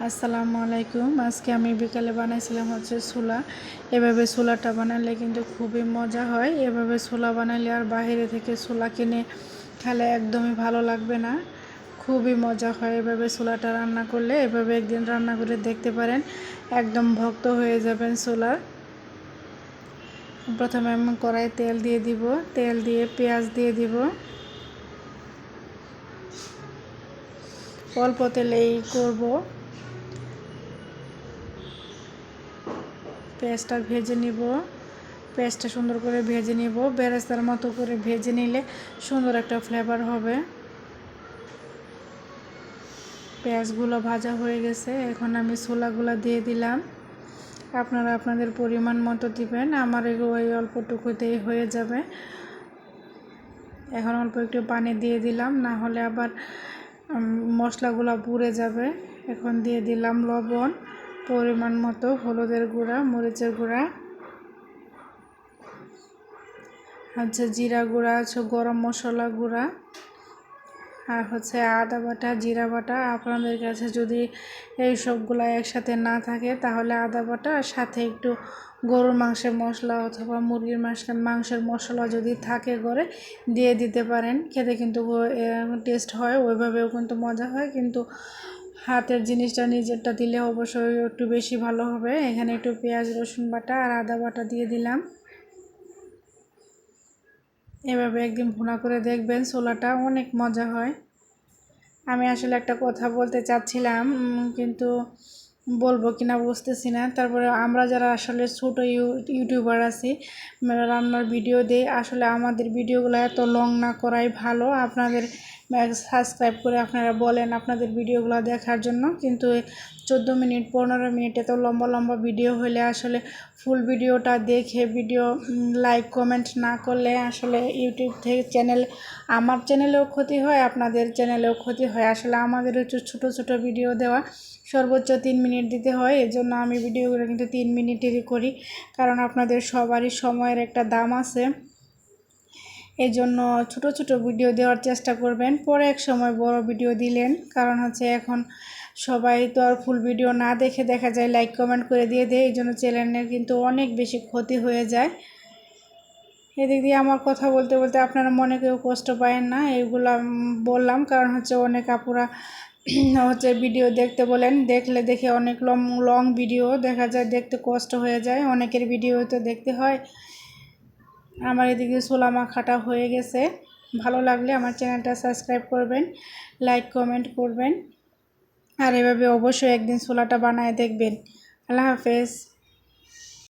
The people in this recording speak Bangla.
আসসালামু আলাইকুম। আজকে আমি বিকালে বানাইছিলাম হচ্ছে ছোলা। এভাবে ছোলাটা বানালে কিন্তু খুবই মজা হয়। এভাবে ছোলা বানালে আর বাইরে থেকে ছোলা কিনে খেলে একদমই ভালো লাগবে না। খুবই মজা হয় এভাবে ছোলাটা রান্না করলে। এভাবে একদিন রান্না করে দেখতে পারেন, একদম ভক্ত হয়ে যাবেন ছোলার প্রথমে আমি কড়াই তেল দিয়ে দিব। তেল দিয়ে পেঁয়াজ দিয়ে দিব। অল্প তেলেই করব। পেঁয়াজটা ভেজে নিব। পেঁয়াজটা সুন্দর করে ভেজে নিব। বেরেস্তার মতো করে ভেজে নিলে সুন্দর একটা ফ্লেভার হবে। পেঁয়াজগুলো ভাজা হয়ে গেছে। এখন আমি ছোলাগুলো দিয়ে দিলাম। আপনারা আপনাদের পরিমাণ মতো দিবেন। আমার ওই অল্পটুকুতেই হয়ে যাবে। এখন অল্প একটু পানি দিয়ে দিলাম। না হলে আবার মশলাগুলো পুড়ে যাবে। এখন দিয়ে দিলাম লবণ। পরিমাণ মতো হলুদের গুঁড়া, মরিচের গুঁড়া, হচ্ছে জিরা গুঁড়া আছে গরম মশলা গুঁড়া, আর হচ্ছে আদা বাটা, জিরা বাটা। আপনাদের কাছে যদি এই সবগুলো একসাথে না থাকে, তাহলে আদা বাটা আর সাথে একটু গরুর মাংসের মশলা অথবা মুরগির মাংসের মাংসের মশলা যদি থাকে করে দিয়ে দিতে পারেন। খেতে কিন্তু টেস্ট হয়, ওইভাবেও কিন্তু মজা হয়। কিন্তু হাতের জিনিসটা নিজেরটা দিলে অবশ্যই একটু বেশি ভালো হবে। এখানে একটু পেঁয়াজ, রসুন বাটা আর আদা বাটা দিয়ে দিলাম। এভাবে একদিন ভুনা করে দেখবেন, ছোলাটা অনেক মজা হয়। আমি আসলে একটা কথা বলতে চাচ্ছিলাম কিন্তু বলব কিনা বুঝতেছি না। তারপরে আমরা যারা আসলে ছোটো ইউটিউবার আছি রান্নার ভিডিও দিই। আসলে আমাদের ভিডিওগুলো এত লং না করাই ভালো। আপনাদের সাবস্ক্রাইব করে আপনারা বলেন আপনাদের ভিডিওগুলো দেখার জন্য। কিন্তু চোদ্দ মিনিট, পনেরো মিনিট এত লম্বা লম্বা ভিডিও হলে আসলে ফুল ভিডিওটা দেখে ভিডিও লাইক কমেন্ট না করলে আসলে ইউটিউব থেকে চ্যানেল আমার চ্যানেলেও ক্ষতি হয়, আপনাদের চ্যানেলেও ক্ষতি হয়। আসলে আমাদের হচ্ছে ছোটো ছোটো ভিডিও দেওয়া সর্বোচ্চ তিন মিনিট দিতে হয়, এজন্য আমি ভিডিওগুলো কিন্তু তিন মিনিটেরই করি, কারণ আপনাদের সবারই সময়ের একটা দাম আছে। এই জন্য ছোটো ছোটো ভিডিও দেওয়ার চেষ্টা করবেন, পরে এক সময় বড় ভিডিও দিলেন, কারণ হচ্ছে এখন সবাই তো আর ফুল ভিডিও না দেখে দেখা যায় লাইক কমেন্ট করে দিয়ে দেয় এই জন্য চ্যানেলের কিন্তু অনেক বেশি ক্ষতি হয়ে যায়। এদিক দিয়ে আমার কথা বলতে বলতে আপনারা মনে কেউ কষ্ট পায়েন না এইগুলো বললাম, কারণ হচ্ছে অনেক আপুরা হচ্ছে ভিডিও দেখতে বলেন, দেখলে দেখে অনেক লং লং ভিডিও দেখা যায় দেখতে কষ্ট হয়ে যায়, অনেকের ভিডিও তো দেখতে হয়। আমার এদিকে সোলামা খাটা হয়ে গেছে। ভালো লাগলে আমার চ্যানেলটা সাবস্ক্রাইব করবেন লাইক কমেন্ট করবেন। আর এভাবে অবশ্যই একদিন সোলাটা বানায় দেখবেন। আল্লাহ হাফেজ।